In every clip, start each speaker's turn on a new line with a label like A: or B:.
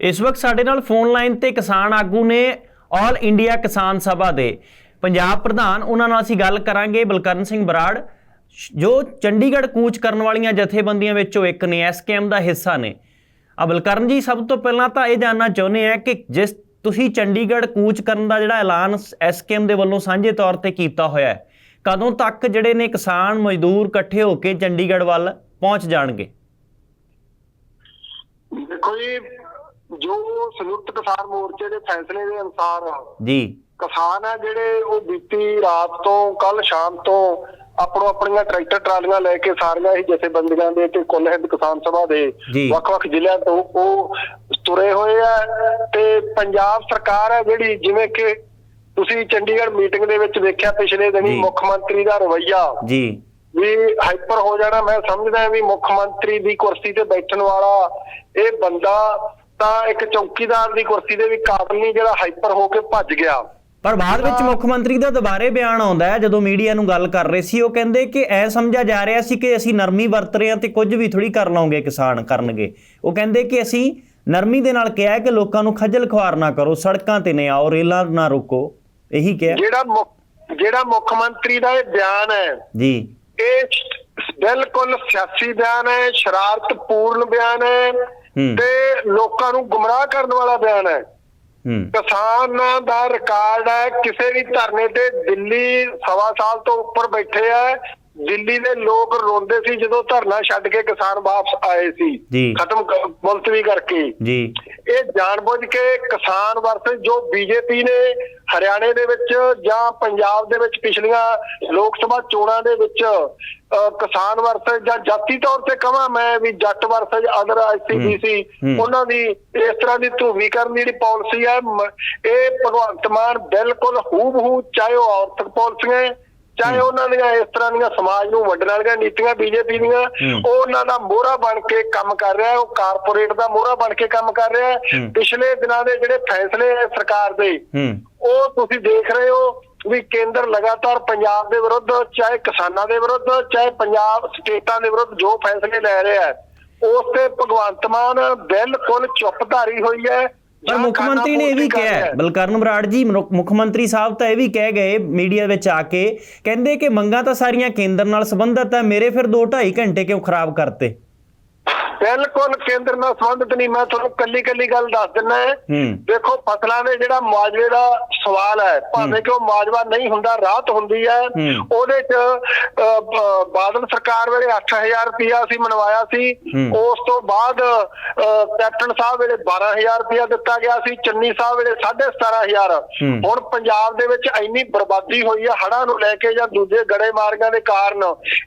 A: ਇਸ ਵਕਤ ਸਾਡੇ ਨਾਲ ਫੋਨ ਲਾਈਨ ਤੇ ਕਿਸਾਨ ਆਗੂ ਨੇ ਆਲ ਇੰਡੀਆ ਕਿਸਾਨ ਸਭਾ ਦੇ ਪੰਜਾਬ ਪ੍ਰਧਾਨ, ਉਹਨਾਂ ਨਾਲ ਅਸੀਂ ਗੱਲ ਕਰਾਂਗੇ ਬਲਕਰਨ ਸਿੰਘ ਬਰਾੜ, ਜੋ ਚੰਡੀਗੜ੍ਹ ਕੂਚ ਕਰਨ ਵਾਲੀਆਂ ਜਥੇਬੰਦੀਆਂ ਵਿੱਚੋਂ ਇੱਕ ਨੇ ਐਸਕੇਐਮ ਦਾ ਹਿੱਸਾ ਨੇ। ਆ ਬਲਕਰਨ ਜੀ, ਸਭ ਤੋਂ ਪਹਿਲਾਂ ਤਾਂ ਇਹ ਜਾਨਣਾ ਚਾਹੁੰਦੇ ਆ ਕਿ ਜਿਸ ਤੁਸੀਂ ਚੰਡੀਗੜ੍ਹ ਕੂਚ ਕਰਨ ਦਾ ਜਿਹੜਾ ਐਲਾਨ ਐਸਕੇਐਮ ਦੇ ਵੱਲੋਂ ਸਾਂਝੇ ਤੌਰ ਤੇ ਕੀਤਾ ਹੋਇਆ ਹੈ, ਕਦੋਂ ਤੱਕ ਜਿਹੜੇ ਨੇ ਕਿਸਾਨ ਮਜ਼ਦੂਰ ਇਕੱਠੇ ਹੋ ਕੇ ਚੰਡੀਗੜ੍ਹ ਵੱਲ ਪਹੁੰਚ ਜਾਣਗੇ?
B: ਦੇਖੋ ਜੀ ਜੋ ਸੰਯੁਕਤ ਕਿਸਾਨ ਮੋਰਚੇ ਦੇ ਫੈਸਲੇ ਦੇ ਅਨੁਸਾਰ
A: ਜੀ
B: ਕਿਸਾਨ ਆ ਜਿਹੜੇ ਉਹ ਬੀਤੀ ਰਾਤ ਤੋਂ ਕੱਲ ਸ਼ਾਮ ਤੋਂ ਆਪਣੋ ਆਪਣੀਆਂ ਟਰੈਕਟਰ ਟਰਾਲੀਆਂ ਲੈ ਕੇ ਸਾਰੀਆਂ ਹੀ ਜਥੇਬੰਦੀਆਂ ਦੇ ਤੇ ਕੁੱਲ ਹਿੰਦ ਕਿਸਾਨ ਸਭਾ ਦੇ। ਵੱਖ-ਵੱਖ ਜ਼ਿਲ੍ਹਿਆਂ ਤੋਂ ਉਹ ਤੁਰੇ ਹੋਏ ਆ ਤੇ ਪੰਜਾਬ ਸਰਕਾਰ ਹੈ ਜਿਹੜੀ ਜਿਵੇਂ ਕਿ ਤੁਸੀਂ ਚੰਡੀਗੜ੍ਹ ਮੀਟਿੰਗ ਦੇ ਵਿੱਚ ਵੇਖਿਆ ਪਿਛਲੇ ਦਿਨੀ। ਮੁੱਖ ਮੰਤਰੀ ਦਾ ਰਵੱਈਆ
A: ਜੀ
B: ਵੀ ਹਾਈਪਰ ਹੋ ਜਾਣਾ ਮੈਂ ਸਮਝਦਾ ਹਾਂ ਵੀ ਮੁੱਖ ਮੰਤਰੀ ਦੀ ਕੁਰਸੀ ਤੇ ਬੈਠਣ ਵਾਲਾ ਇਹ ਬੰਦਾ ਤਾਂ ਇੱਕ ਚੌਕੀਦਾਰ ਦੀ ਕੁਰਸੀ ਦੇ ਵੀ ਕਾਬਲ ਨਹੀਂ ਜਿਹੜਾ ਹਾਈਪਰ ਹੋ ਕੇ ਭੱਜ ਗਿਆ।
A: ਪਰ ਬਾਅਦ ਵਿੱਚ ਮੁੱਖ ਮੰਤਰੀ ਦਾ ਦੁਬਾਰੇ ਬਿਆਨ ਆਉਂਦਾ ਹੈ ਜਦੋਂ ਮੀਡੀਆ ਨੂੰ ਗੱਲ ਕਰ ਰਹੇ ਸੀ ਉਹ ਕਹਿੰਦੇ ਕਿ ਐ ਸਮਝਿਆ ਜਾ ਰਿਹਾ ਸੀ ਕਿ ਅਸੀਂ ਨਰਮੀ ਵਰਤ ਰਹੇ ਹਾਂ ਤੇ ਕੁਝ ਵੀ ਥੋੜੀ ਕਰ ਲਵਾਂਗੇ ਕਿਸਾਨ ਕਰਨਗੇ। ਉਹ ਕਹਿੰਦੇ ਕਿ ਅਸੀਂ ਨਰਮੀ ਦੇ ਨਾਲ ਕਿਹਾ ਕਿ ਲੋਕਾਂ ਨੂੰ ਖੱਜਲ ਖੁਆਰ ਨਾ ਕਰੋ ਸੜਕਾਂ ਤੇ ਨਾ ਆਓ ਰੇਲਾਂ ਨਾ ਰੋਕੋ ਇਹੀ ਕਿਹਾ।
B: ਜਿਹੜਾ ਜਿਹੜਾ ਮੁੱਖ ਮੰਤਰੀ ਦਾ ਇਹ ਬਿਆਨ ਹੈ
A: ਜੀ।
B: ਇਹ ਬਿਲਕੁਲ ਸਿਆਸੀ ਬਿਆਨ ਹੈ ਸ਼ਰਾਰਤਪੂਰਨ ਬਿਆਨ ਹੂੰ ਤੇ ਲੋਕਾਂ ਨੂੰ ਗੁੰਮਰਾਹ ਕਰਨ ਵਾਲਾ ਬਿਆਨ ਹੈ। ਕਿਸਾਨਾਂ ਦਾ ਰਿਕਾਰਡ ਹੈ ਕਿਸੇ ਵੀ ਧਰਨੇ ਤੇ ਦਿੱਲੀ ਸਵਾ ਸਾਲ ਤੋਂ ਉੱਪਰ ਬੈਠੇ ਆ ਦਿੱਲੀ ਦੇ ਲੋਕ ਰੋਂਦੇ ਸੀ ਜਦੋਂ ਧਰਨਾ ਛੱਡ ਕੇ ਕਿਸਾਨ ਵਾਪਸ ਆਏ ਸੀ। ਖਤਮ ਮੁਲਤਵੀ ਕਰਕੇ
A: ਜੀ
B: ਇਹ ਜਾਣਬੁੱਝ ਕੇ ਕਿਸਾਨ ਵਰਸਸ ਜੋ ਬੀਜੇਪੀ ਨੇ ਹਰਿਆਣੇ ਦੇ ਵਿੱਚ ਜਾਂ ਪੰਜਾਬ ਦੇ ਵਿੱਚ ਪਿਛਲੀਆਂ ਲੋਕ ਸਭਾ ਚੋਣਾਂ ਦੇ ਵਿੱਚ ਕਿਸਾਨ ਵਰਸਸ ਜਾਂ ਜਾਤੀ ਤੌਰ ਤੇ ਕਹਾਂ ਮੈਂ ਵੀ ਜੱਟ ਵਰਸਸ ਅਦਰ ਐਸਸੀਬੀਸੀ
A: ਹੂੰ।
B: ਉਹਨਾਂ ਦੀ ਇਸ ਤਰ੍ਹਾਂ ਦੀ ਧਰੂਵੀਕਰਨ ਦੀ ਜਿਹੜੀ ਪਾਲਿਸੀ ਹੈ ਇਹ ਭਗਵੰਤ ਮਾਨ ਬਿਲਕੁਲ ਹੂਬਹੂ ਚਾਹੇ ਉਹ ਔਰਤਕ ਪਾਲਿਸੀਆਂ ਹੈ, ਚਾਹੇ ਉਹਨਾਂ ਦੀਆਂ ਇਸ ਤਰ੍ਹਾਂ ਦੀਆਂ ਸਮਾਜ ਨੂੰ ਵੰਡਣ ਵਾਲੀਆਂ ਨੀਤੀਆਂ ਬੀਜੇਪੀ ਦੀਆਂ। ਉਹ ਉਹਨਾਂ ਦਾ ਮੋਹਰਾ ਬਣ ਕੇ ਕੰਮ ਕਰ ਰਿਹਾ ਹੈ ਉਹ ਕਾਰਪੋਰੇਟ ਦਾ ਮੋਹਰਾ ਬਣ ਕੇ ਕੰਮ ਕਰ ਰਿਹਾ ਹੈ। ਪਿਛਲੇ ਦਿਨਾਂ ਦੇ ਜਿਹੜੇ ਫੈਸਲੇ ਹੈ ਸਰਕਾਰ ਦੇ ਉਹ ਤੁਸੀਂ ਦੇਖ ਰਹੇ ਹੋ ਵੀ ਕੇਂਦਰ ਲਗਾਤਾਰ ਪੰਜਾਬ ਦੇ ਵਿਰੁੱਧ ਚਾਹੇ ਕਿਸਾਨਾਂ ਦੇ ਵਿਰੁੱਧ ਚਾਹੇ ਪੰਜਾਬ ਸਟੇਟਾਂ ਦੇ ਵਿਰੁੱਧ ਜੋ ਫੈਸਲੇ ਲੈ ਰਿਹਾ ਹੈ ਉਸ ਤੇ ਭਗਵੰਤ ਮਾਨ ਬਿਲਕੁਲ ਚੁੱਪਧਾਰੀ ਹੋਈ ਹੈ
A: ਪਰ ਮੁੱਖ ਮੰਤਰੀ ਨੇ ਇਹ ਵੀ ਕਿਹਾ। ਬਲਕਰਨ ਬਰਾੜ ਜੀ ਮੁੱਖ ਮੁੱਖ ਮੰਤਰੀ ਸਾਹਿਬ ਤਾਂ ਇਹ ਵੀ ਕਹਿ ਗਏ ਮੀਡੀਆ ਵਿੱਚ ਆ ਕੇ ਕਹਿੰਦੇ ਕਿ ਮੰਗਾਂ ਤਾਂ ਸਾਰੀਆਂ ਕੇਂਦਰ ਨਾਲ ਸੰਬੰਧਿਤ ਹੈ ਮੇਰੇ ਫਿਰ 2 2.5 ਘੰਟੇ ਕਿਉਂ ਖਰਾਬ ਕਰਤੇ
B: ਬਿਲਕੁਲ ਕੇਂਦਰ ਨਾਲ ਸੰਬੰਧਿਤ ਨਹੀਂ। ਮੈਂ ਤੁਹਾਨੂੰ ਕੱਲੀ ਕੱਲੀ ਗੱਲ ਦੱਸ ਦਿੰਦਾ ਦੇਖੋ ਫਸਲਾਂ ਦੇ ਜਿਹੜਾ ਮੁਆਵਜ਼ੇ ਦਾ ਸਵਾਲ ਹੈ ਭਾਵੇਂ ਕਿ ਉਹ ਮੁਆਵਜ਼ਾ ਨਹੀਂ ਹੁੰਦਾ ਰਾਹਤ ਹੁੰਦੀ ਹੈ। ਉਹਦੇ ਚ ਬਾਦਲ ਸਰਕਾਰ ਵੇਲੇ 8000 ਰੁਪਇਆ ਅਸੀਂ ਮਨਵਾਇਆ ਸੀ। ਉਸ ਤੋਂ ਬਾਅਦ ਕੈਪਟਨ ਸਾਹਿਬ ਵੇਲੇ 12000 ਰੁਪਇਆ ਦਿੱਤਾ ਗਿਆ ਸੀ। ਚੰਨੀ ਸਾਹਿਬ ਵੇਲੇ 17500
A: ਹੂੰ।
B: ਹੁਣ ਪੰਜਾਬ ਦੇ ਵਿੱਚ ਇੰਨੀ ਬਰਬਾਦੀ ਹੋਈ ਹੈ ਹੜ੍ਹਾਂ ਨੂੰ ਲੈ ਕੇ ਜਾਂ ਦੂਜੇ ਗੜੇਮਾਰੀਆਂ ਦੇ ਕਾਰਨ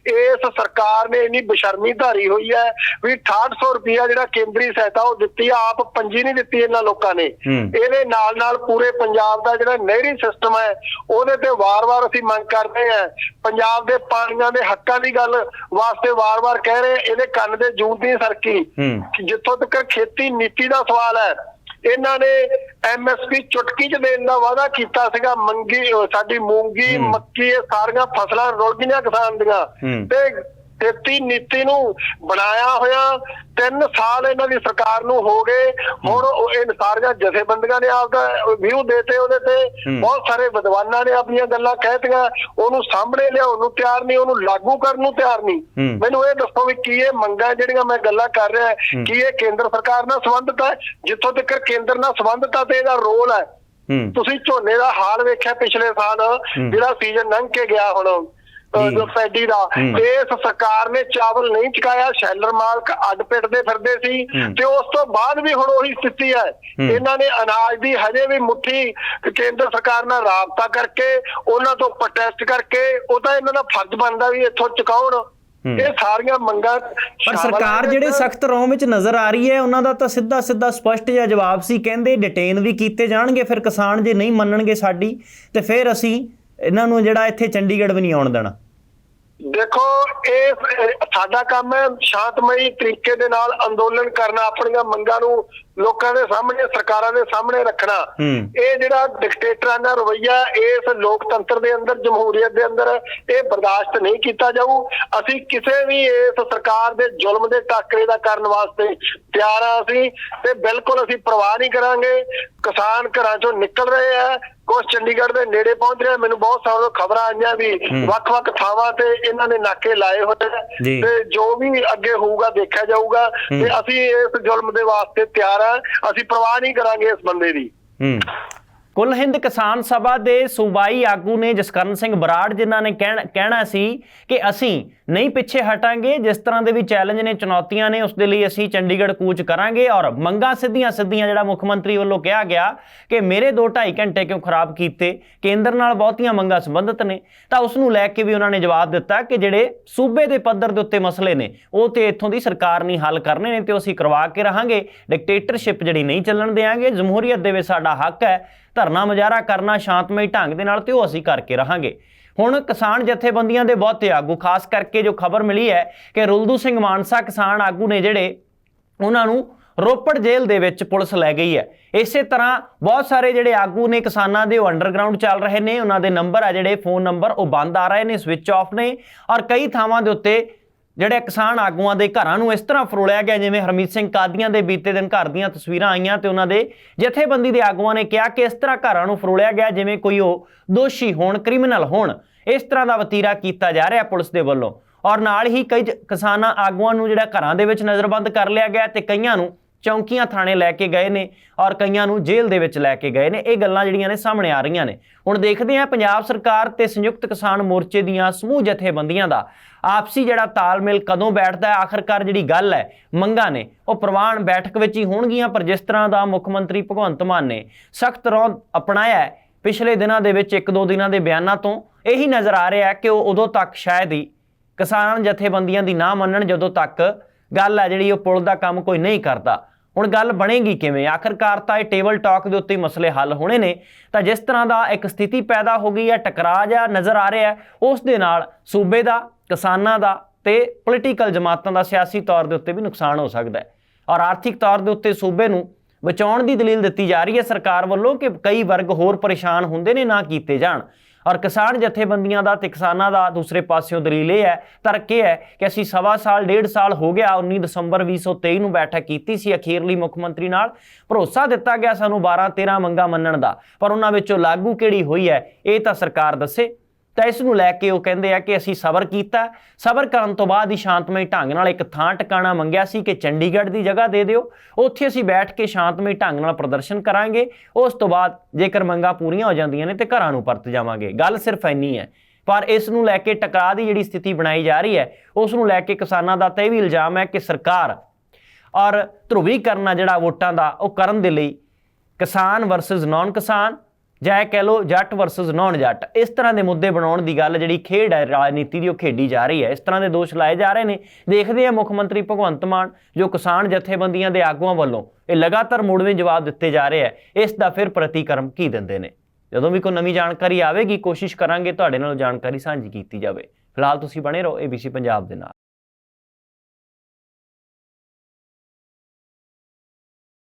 B: ਇਸ ਸਰਕਾਰ ਨੇ ਇੰਨੀ ਬੇਸ਼ਰਮੀ ਧਾਰੀ ਹੋਈ ਹੈ ਵੀ 6800 ਰੁਪਇਆ ਜਿਹੜਾ ਕੇਂਦਰੀ ਸਹਾਇਤਾ ਉਹ ਦਿੱਤੀ ਆ ਆਪ ਪੰਜੀ ਨਹੀਂ ਦਿੱਤੀ ਇਹਨਾਂ ਲੋਕਾਂ ਨੇ। ਇਹਦੇ ਨਾਲ ਨਾਲ ਪੂਰੇ ਪੰਜਾਬ ਦਾ ਜਿਹੜਾ ਨਹਿਰੀ ਸਿਸਟਮ ਹੈ ਉਹਦੇ ਤੇ ਵਾਰ-ਵਾਰ ਅਸੀਂ ਮੰਗ ਕਰਦੇ ਹਾਂ। ਪੰਜਾਬ ਦੇ ਪਾਣੀਆਂ ਦੇ ਹੱਕਾਂ ਦੀ ਗੱਲ ਵਾਸਤੇ ਵਾਰ-ਵਾਰ ਕਹਿ ਰਹੇ ਇਹਦੇ ਕੰਨ ਦੇ ਜੂੰ ਦੀ ਸਰਕੀ ਜਿੱਥੋਂ ਤੱਕ ਖੇਤੀ ਨੀਤੀ ਦਾ ਸਵਾਲ ਹੈ ਇਹਨਾਂ ਨੇ ਐਮਐਸਪੀ ਚੁਟਕੀ ਚ ਦੇਣ ਦਾ ਵਾਅਦਾ ਕੀਤਾ ਸੀਗਾ। ਮੰਗੀ ਸਾਡੀ ਮੂੰਗੀ। ਮੱਕੀ ਇਹ ਸਾਰੀਆਂ ਫਸਲਾਂ ਰੁੜ ਗਈਆਂ ਕਿਸਾਨ ਦੀਆਂ। ਤੇ ਖੇਤੀ ਨੀਤੀ ਨੂੰ ਬਣਾਇਆ ਹੋਇਆ। 3 ਸਾਲ ਇਹਨਾਂ ਦੀ ਸਰਕਾਰ ਨੂੰ ਹੋ ਗਏ। ਹੁਣ ਇਹ ਸਾਰੀਆਂ ਜਥੇਬੰਦੀਆਂ ਨੇ ਆਪਦਾ ਵਿਊ ਦੇਤੇ ਉਹਦੇ ਤੇ। ਬਹੁਤ ਸਾਰੇ ਵਿਦਵਾਨਾਂ ਨੇ ਆਪਣੀਆਂ ਗੱਲਾਂ ਕਹਿਤੀਆਂ। ਉਹਨੂੰ ਸਾਹਮਣੇ ਲਿਆਉਣ ਨੂੰ ਤਿਆਰ ਨਹੀਂ ਉਹਨੂੰ ਲਾਗੂ ਕਰਨ ਨੂੰ ਤਿਆਰ ਨਹੀਂ। ਮੈਨੂੰ ਇਹ ਦੱਸੋ ਵੀ ਕੀ ਇਹ ਮੰਗਾਂ ਜਿਹੜੀਆਂ ਮੈਂ ਗੱਲਾਂ ਕਰ ਰਿਹਾ। ਕੀ ਇਹ ਕੇਂਦਰ ਸਰਕਾਰ ਨਾਲ ਸੰਬੰਧਿਤ ਹੈ? ਜਿੱਥੋਂ ਤੱਕ ਕੇਂਦਰ ਨਾਲ ਸੰਬੰਧਿਤ ਹੈ ਤੇ ਇਹਦਾ ਰੋਲ ਹੈ। ਤੁਸੀਂ ਝੋਨੇ ਦਾ ਹਾਲ ਵੇਖਿਆ ਪਿਛਲੇ ਸਾਲ। ਜਿਹੜਾ ਸੀਜ਼ਨ ਲੰਘ ਕੇ ਗਿਆ ਹੁਣ।
A: ਜੀ।
B: ਫੈਡੀ ਦਾ। ਇਸ ਸਰਕਾਰ ਨੇ ਚਾਵਲ ਨਹੀਂ ਚੁਕਾਇਆ ਸ਼ੈਲਰ ਮਾਲਕ ਅੱਡ ਪਿੱਟਦੇ ਫਿਰਦੇ ਸੀ। ਤੇ ਉਸ ਤੋਂ ਬਾਅਦ ਵੀ ਹੁਣ ਉਹੀ ਸਥਿਤੀ ਹੈ। ਇਹਨਾਂ ਨੇ ਅਨਾਜ ਦੀ ਹਜੇ ਵੀ ਮੁੱਠੀ ਕੇਂਦਰ ਸਰਕਾਰ ਨਾਲ ਰਾਬਤਾ ਕਰਕੇ ਉਹਨਾਂ ਤੋਂ ਪ੍ਰੋਟੈਸਟ ਕਰਕੇ ਉਹ ਤਾਂ ਇਹਨਾਂ ਦਾ ਫਰਜ਼ ਬਣਦਾ ਵੀ ਇੱਥੋਂ ਚੁਕਾਉਣ। ਇਹ ਸਾਰੀਆਂ ਮੰਗਾਂ
A: ਪਰ ਸਰਕਾਰ ਜਿਹੜੇ ਸਖਤ ਰੌਂ ਵਿੱਚ ਨਜ਼ਰ ਆ ਰਹੀ ਹੈ ਉਹਨਾਂ ਦਾ ਤਾਂ ਸਿੱਧਾ ਸਿੱਧਾ ਸਪਸ਼ਟ ਜਿਹਾ ਜਵਾਬ ਸੀ ਕਹਿੰਦੇ ਡਿਟੇਨ ਵੀ ਕੀਤੇ ਜਾਣਗੇ ਫਿਰ ਕਿਸਾਨ ਜੇ ਨਹੀਂ ਮੰਨਣਗੇ ਸਾਡੀ ਤੇ ਫਿਰ ਅਸੀਂ ਇਹਨਾਂ ਨੂੰ ਜਿਹੜਾ ਇੱਥੇ ਚੰਡੀਗੜ੍ਹ ਵੀ ਨਹੀਂ ਆਉਣ ਦੇਣਾ।
B: ਦੇਖੋ, ਇਹ ਇਹ ਸਾਡਾ ਕੰਮ ਹੈ ਸ਼ਾਂਤਮਈ ਤਰੀਕੇ ਦੇ ਨਾਲ ਅੰਦੋਲਨ ਕਰਨਾ, ਆਪਣੀਆਂ ਮੰਗਾਂ ਨੂੰ ਲੋਕਾਂ ਦੇ ਸਾਹਮਣੇ ਸਰਕਾਰਾਂ ਦੇ ਸਾਹਮਣੇ ਰੱਖਣਾ।
A: ਹੂੰ।
B: ਇਹ ਜਿਹੜਾ ਡਿਕਟੇਟਰਾਨਾ ਰਵਈਆ ਇਸ ਲੋਕਤੰਤਰ ਦੇ ਅੰਦਰ ਜਮਹੂਰੀਅਤ ਦੇ ਅੰਦਰ ਇਹ ਬਰਦਾਸ਼ਤ ਨਹੀਂ ਕੀਤਾ ਜਾਊ। ਅਸੀਂ ਕਿਸੇ ਵੀ ਇਸ ਸਰਕਾਰ ਦੇ ਜ਼ੁਲਮ ਦੇ ਟਾਕਰੇ ਦਾ ਕਰਨ ਵਾਸਤੇ ਤਿਆਰ ਆ ਅਸੀਂ ਤੇ ਬਿਲਕੁਲ ਅਸੀਂ ਪਰਵਾਹ ਨਹੀਂ ਕਰਾਂਗੇ। ਕਿਸਾਨ ਘਰਾਂ ਚੋਂ ਨਿਕਲ ਰਹੇ ਆ। ਕੁਝ ਚੰਡੀਗੜ੍ਹ ਦੇ ਨੇੜੇ ਪਹੁੰਚ ਰਹੇ। ਮੈਨੂੰ ਬਹੁਤ ਸਾਰੀਆਂ ਖਬਰਾਂ ਆਈਆਂ ਵੀ ਵੱਖ-ਵੱਖ ਥਾਵਾਂ ਤੇ ਇਹਨਾਂ ਨੇ ਨਾਕੇ ਲਾਏ ਹੋਏ
A: ਜੀ।
B: ਤੇ ਜੋ ਵੀ ਅੱਗੇ ਹੋਊਗਾ ਦੇਖਿਆ ਜਾਊਗਾ। ਤੇ ਅਸੀਂ ਇਸ ਜ਼ੁਲਮ ਦੇ ਵਾਸਤੇ ਤਿਆਰ ਆ। ਅਸੀਂ ਪਰਵਾਹ ਨਹੀਂ ਕਰਾਂਗੇ ਇਸ ਬੰਦੇ ਦੀ।
A: ਹੂੰ। ਕੁੱਲ ਹਿੰਦ ਕਿਸਾਨ ਸਭਾ ਦੇ ਸੂਬਾਈ ਆਗੂ ਨੇ ਜਸਕਰਨ ਸਿੰਘ ਬਰਾੜ, ਜਿਨ੍ਹਾਂ ਨੇ ਕਹਿਣ- ਕਹਿਣਾ ਸੀ ਕਿ ਅਸੀਂ ਨਹੀਂ ਪਿੱਛੇ ਹਟਾਂਗੇ, ਜਿਸ ਤਰ੍ਹਾਂ ਦੇ ਵੀ ਚੈਲੰਜ ਨੇ, ਚੁਣੌਤੀਆਂ ਨੇ, ਉਸ ਦੇ ਲਈ ਅਸੀਂ ਚੰਡੀਗੜ੍ਹ ਕੂਚ ਕਰਾਂਗੇ ਔਰ ਮੰਗਾਂ ਸਿੱਧੀਆਂ ਸਿੱਧੀਆਂ ਜਿਹੜਾ ਮੁੱਖ ਮੰਤਰੀ ਵੱਲੋਂ ਕਿਹਾ ਗਿਆ ਕਿ ਮੇਰੇ 2.5 ਘੰਟੇ ਕਿਉਂ ਖਰਾਬ ਕੀਤੇ, ਕੇਂਦਰ ਨਾਲ ਬਹੁਤੀਆਂ ਮੰਗਾਂ ਸੰਬੰਧਿਤ ਨੇ, ਤਾਂ ਉਸ ਨੂੰ ਲੈ ਕੇ ਵੀ ਉਹਨਾਂ ਨੇ ਜਵਾਬ ਦਿੱਤਾ ਕਿ ਜਿਹੜੇ ਸੂਬੇ ਦੇ ਪੱਧਰ ਦੇ ਉੱਤੇ ਮਸਲੇ ਨੇ, ਉਹ ਤੇ ਇੱਥੋਂ ਦੀ ਸਰਕਾਰ ਨਹੀਂ ਹੱਲ ਕਰਨੇ ਨੇ, ਤੇ ਉਹ ਅਸੀਂ ਕਰਵਾ ਕੇ ਰਹਾਂਗੇ ਡਿਕਟੇਟਰਸ਼ਿਪ ਜਿਹੜੀ ਨਹੀਂ ਚੱਲਣ ਦੇਵਾਂਗੇ ਜਮਹੂਰੀਅਤ ਦੇ ਵਿੱਚ ਸਾਡਾ ਹੱਕ ਹੈ ਧਰਨਾ ਮੁਜ਼ਾਹਰਾ ਕਰਨਾ ਸ਼ਾਂਤਮਈ ਢੰਗ ਦੇ ਨਾਲ ਤੇ ਉਹ ਅਸੀਂ ਕਰਕੇ ਰਹਾਂਗੇ। ਹੁਣ ਕਿਸਾਨ ਜਥੇਬੰਦੀਆਂ ਦੇ ਬਹੁਤੇ ਆਗੂ, ਖਾਸ ਕਰਕੇ ਜੋ ਖਬਰ ਮਿਲੀ ਹੈ ਕਿ ਰੁਲਦੂ ਸਿੰਘ ਮਾਨਸਾ ਕਿਸਾਨ ਆਗੂ ਨੇ ਜਿਹੜੇ ਉਹਨਾਂ ਨੂੰ ਰੋਪੜ ਜੇਲ੍ਹ ਦੇ ਵਿੱਚ ਪੁਲਿਸ ਲੈ ਗਈ ਹੈ। ਇਸੇ ਤਰ੍ਹਾਂ ਬਹੁਤ ਸਾਰੇ ਜਿਹੜੇ ਆਗੂ ਨੇ ਕਿਸਾਨਾਂ ਦੇ ਉਹ ਅੰਡਰਗਰਾਉਂਡ ਚੱਲ ਰਹੇ ਨੇ, ਉਹਨਾਂ ਦੇ ਨੰਬਰ ਆ ਜਿਹੜੇ ਫੋਨ ਨੰਬਰ ਉਹ ਬੰਦ ਆ ਰਹੇ ਨੇ ਸਵਿਚ ਆਫ ਨੇ ਔਰ ਕਈ ਥਾਵਾਂ ਦੇ ਉੱਤੇ ਜਿਹੜੇ ਕਿਸਾਨ ਆਗੂਆਂ ਦੇ ਘਰਾਂ ਨੂੰ ਇਸ ਤਰ੍ਹਾਂ ਫਰੋਲਿਆ ਗਿਆ ਜਿਵੇਂ ਹਰਮੀਤ ਸਿੰਘ ਕਾਦੀਆਂ ਦੇ ਬੀਤੇ ਦਿਨ ਘਰ ਦੀਆਂ ਤਸਵੀਰਾਂ ਆਈਆਂ ਤੇ ਉਹਨਾਂ ਦੇ ਜਥੇਬੰਦੀ ਦੇ ਆਗੂਆਂ ਨੇ ਕਿਹਾ ਕਿ ਇਸ ਤਰ੍ਹਾਂ ਘਰਾਂ ਨੂੰ ਫਰੋਲਿਆ ਗਿਆ ਜਿਵੇਂ ਕੋਈ ਉਹ ਦੋਸ਼ੀ ਹੋਣ, ਕ੍ਰਿਮੀਨਲ ਹੋਣ। ਇਸ ਤਰ੍ਹਾਂ ਦਾ ਵਤੀਰਾ ਕੀਤਾ ਜਾ ਰਿਹਾ ਪੁਲਿਸ ਦੇ ਵੱਲੋਂ। ਔਰ ਨਾਲ ਹੀ ਕਈ ਕਿਸਾਨਾਂ ਆਗੂਆਂ ਨੂੰ ਜਿਹੜਾ ਘਰਾਂ ਦੇ ਵਿੱਚ ਨਜ਼ਰਬੰਦ ਕਰ ਲਿਆ ਗਿਆ ਤੇ ਕਈਆਂ ਨੂੰ ਚੌਂਕੀਆਂ ਥਾਣੇ ਲੈ ਕੇ ਗਏ ਨੇ ਔਰ ਕਈਆਂ ਨੂੰ ਜੇਲ੍ਹ ਦੇ ਵਿੱਚ ਲੈ ਕੇ ਗਏ ਨੇ। ਇਹ ਗੱਲਾਂ ਜਿਹੜੀਆਂ ਨੇ ਸਾਹਮਣੇ ਆ ਰਹੀਆਂ ਨੇ। ਹੁਣ ਦੇਖਦੇ ਹਾਂ ਪੰਜਾਬ ਸਰਕਾਰ ਤੇ ਸੰਯੁਕਤ ਕਿਸਾਨ ਮੋਰਚੇ ਦੀਆਂ ਸਮੂਹ ਜਥੇਬੰਦੀਆਂ ਦਾ ਆਪਸੀ ਜਿਹੜਾ ਤਾਲਮੇਲ ਕਦੋਂ ਬੈਠਦਾ ਹੈ, ਆਖਰਕਾਰ ਜਿਹੜੀ ਗੱਲ ਹੈ, ਮੰਗਾਂ ਨੇ, ਉਹ ਪ੍ਰਵਾਨ ਬੈਠਕ ਵਿੱਚ ਹੀ ਹੋਣਗੀਆਂ। ਪਰ ਜਿਸ ਤਰ੍ਹਾਂ ਦਾ ਮੁੱਖ ਮੰਤਰੀ ਭਗਵੰਤ ਮਾਨ ਨੇ ਸਖਤ ਰੌਂ ਅਪਣਾਇਆ ਪਿਛਲੇ ਦਿਨਾਂ ਦੇ ਵਿੱਚ ਇੱਕ ਦੋ ਦਿਨਾਂ ਦੇ ਬਿਆਨਾਂ ਤੋਂ ਇਹੀ ਨਜ਼ਰ ਆ ਰਿਹਾ ਕਿ ਉਹ ਉਦੋਂ ਤੱਕ ਸ਼ਾਇਦ ਹੀ ਕਿਸਾਨ ਜਥੇਬੰਦੀਆਂ ਦੀ ਨਾ ਮੰਨਣ, ਜਦੋਂ ਤੱਕ ਗੱਲ ਹੈ ਜਿਹੜੀ ਉਹ ਪੁਲ ਦਾ ਕੰਮ ਕੋਈ ਨਹੀਂ ਕਰਦਾ। ਹੁਣ ਗੱਲ ਬਣੇਗੀ ਕਿਵੇਂ? ਆਖਰਕਾਰ ਤਾਂ ਇਹ ਟੇਬਲ ਟਾਕ ਦੇ ਉੱਤੇ ਹੀ ਮਸਲੇ ਹੱਲ ਹੋਣੇ ਨੇ। ਤਾਂ ਜਿਸ ਤਰ੍ਹਾਂ ਦਾ ਇੱਕ ਸਥਿਤੀ ਪੈਦਾ ਹੋ ਗਈ ਹੈ, ਟਕਰਾਅ ਜਿਹਾ ਨਜ਼ਰ ਆ ਰਿਹਾ ਉਸ ਦੇ ਨਾਲ ਸੂਬੇ ਦਾ, ਕਿਸਾਨਾਂ ਦਾ ਤੇ ਪੋਲੀਟੀਕਲ ਜਮਾਤਾਂ ਦਾ ਸਿਆਸੀ ਤੌਰ ਦੇ ਉੱਤੇ ਵੀ ਨੁਕਸਾਨ ਹੋ ਸਕਦਾ ਹੈ। ਔਰ ਆਰਥਿਕ ਤੌਰ ਦੇ ਉੱਤੇ ਸੂਬੇ ਨੂੰ ਬਚਾਉਣ ਦੀ ਦਲੀਲ ਦਿੱਤੀ ਜਾ ਰਹੀ ਹੈ। ਸਰਕਾਰ ਵੱਲੋਂ ਕਿ ਕਈ ਵਰਗ ਹੋਰ ਪਰੇਸ਼ਾਨ ਹੁੰਦੇ ਨੇ, ਨਾ ਕੀਤੇ ਜਾਣ। ਔਰ ਕਿਸਾਨ ਜਥੇਬੰਦੀਆਂ ਦਾ ਤੇ ਕਿਸਾਨਾਂ ਦਾ ਦੂਸਰੇ ਪਾਸਿਓਂ ਦਲੀਲ ਇਹ ਹੈ, ਤਰਕ ਇਹ ਹੈ ਕਿ ਅਸੀਂ ਸਵਾ ਸਾਲ, ਡੇਢ ਸਾਲ ਹੋ ਗਿਆ 19 ਦਸੰਬਰ 2023 ਨੂੰ ਬੈਠਕ ਕੀਤੀ ਸੀ ਅਖੀਰਲੀ ਮੁੱਖ ਮੰਤਰੀ ਨਾਲ। ਭਰੋਸਾ ਦਿੱਤਾ ਗਿਆ ਸਾਨੂੰ 12 13 ਮੰਗਾਂ ਮੰਨਣ ਦਾ, ਪਰ ਉਹਨਾਂ ਵਿੱਚੋਂ ਲਾਗੂ ਕਿਹੜੀ ਹੋਈ ਹੈ, ਇਹ ਤਾਂ ਸਰਕਾਰ ਦੱਸੇ। ਤਾਂ ਇਸ ਨੂੰ ਲੈ ਕੇ ਉਹ ਕਹਿੰਦੇ ਆ ਕਿ ਅਸੀਂ ਸਬਰ ਕੀਤਾ। ਸਬਰ ਕਰਨ ਤੋਂ ਬਾਅਦ ਹੀ ਸ਼ਾਂਤਮਈ ਢੰਗ ਨਾਲ ਇੱਕ ਥਾਂ ਟਿਕਾਣਾ ਮੰਗਿਆ ਸੀ ਕਿ ਚੰਡੀਗੜ੍ਹ ਦੀ ਜਗ੍ਹਾ ਦੇ ਦਿਓ। ਉੱਥੇ ਅਸੀਂ ਬੈਠ ਕੇ ਸ਼ਾਂਤਮਈ ਢੰਗ ਨਾਲ ਪ੍ਰਦਰਸ਼ਨ ਕਰਾਂਗੇ। ਉਸ ਤੋਂ ਬਾਅਦ ਜੇਕਰ ਮੰਗਾਂ ਪੂਰੀਆਂ ਹੋ ਜਾਂਦੀਆਂ ਨੇ ਤੇ ਘਰਾਂ ਨੂੰ ਪਰਤ ਜਾਵਾਂਗੇ। ਗੱਲ ਸਿਰਫ ਇੰਨੀ ਹੈ। ਪਰ ਇਸ ਨੂੰ ਲੈ ਕੇ ਟਕਰਾਅ ਦੀ ਜਿਹੜੀ ਸਥਿਤੀ ਬਣਾਈ ਜਾ ਰਹੀ ਹੈ, ਉਸ ਨੂੰ ਲੈ ਕੇ ਕਿਸਾਨਾਂ ਦਾ ਤਾਂ ਇਹ ਵੀ ਇਲਜ਼ਾਮ ਹੈ ਕਿ ਸਰਕਾਰ ਔਰ ਧਰੁਵੀਕਰਨ ਆ ਜਿਹੜਾ ਵੋਟਾਂ ਦਾ, ਉਹ ਕਰਨ ਦੇ ਲਈ ਕਿਸਾਨ ਵਰਸਸ ਨਾਨ ਕਿਸਾਨ ਜਾਂ ਕਹਿ ਲਓ ਜੱਟ ਵਰਸਸ ਨਾਨ ਜੱਟ ਇਸ ਤਰ੍ਹਾਂ ਦੇ ਮੁੱਦੇ ਬਣਾਉਣ ਦੀ ਗੱਲ ਜਿਹੜੀ ਖੇਡ ਹੈ, ਰਾਜਨੀਤੀ ਦੀ ਉਹ ਖੇਡੀ ਜਾ ਰਹੀ ਹੈ। ਇਸ ਤਰ੍ਹਾਂ ਦੇ ਦੋਸ਼ ਲਾਏ ਜਾ ਰਹੇ ਨੇ। ਦੇਖਦੇ ਹਾਂ ਮੁੱਖ ਮੰਤਰੀ ਭਗਵੰਤ ਮਾਨ, ਜੋ ਕਿਸਾਨ ਜਥੇਬੰਦੀਆਂ ਦੇ ਆਗੂਆਂ ਵੱਲੋਂ ਇਹ ਲਗਾਤਾਰ ਮੁੜਵੇਂ ਜਵਾਬ ਦਿੱਤੇ ਜਾ ਰਹੇ ਹੈ, ਇਸ ਦਾ ਫਿਰ ਪ੍ਰਤੀਕਰਮ ਕੀ ਦਿੰਦੇ ਨੇ? ਜਦੋਂ ਵੀ ਕੋਈ ਨਵੀਂ ਜਾਣਕਾਰੀ ਆਵੇਗੀ, ਕੋਸ਼ਿਸ਼ ਕਰਾਂਗੇ ਤੁਹਾਡੇ ਨਾਲ ਜਾਣਕਾਰੀ ਸਾਂਝੀ ਕੀਤੀ ਜਾਵੇ। ਫਿਲਹਾਲ ਤੁਸੀਂ ਬਣੇ ਰਹੋ ABC ਪੰਜਾਬ ਦੇ ਨਾਲ।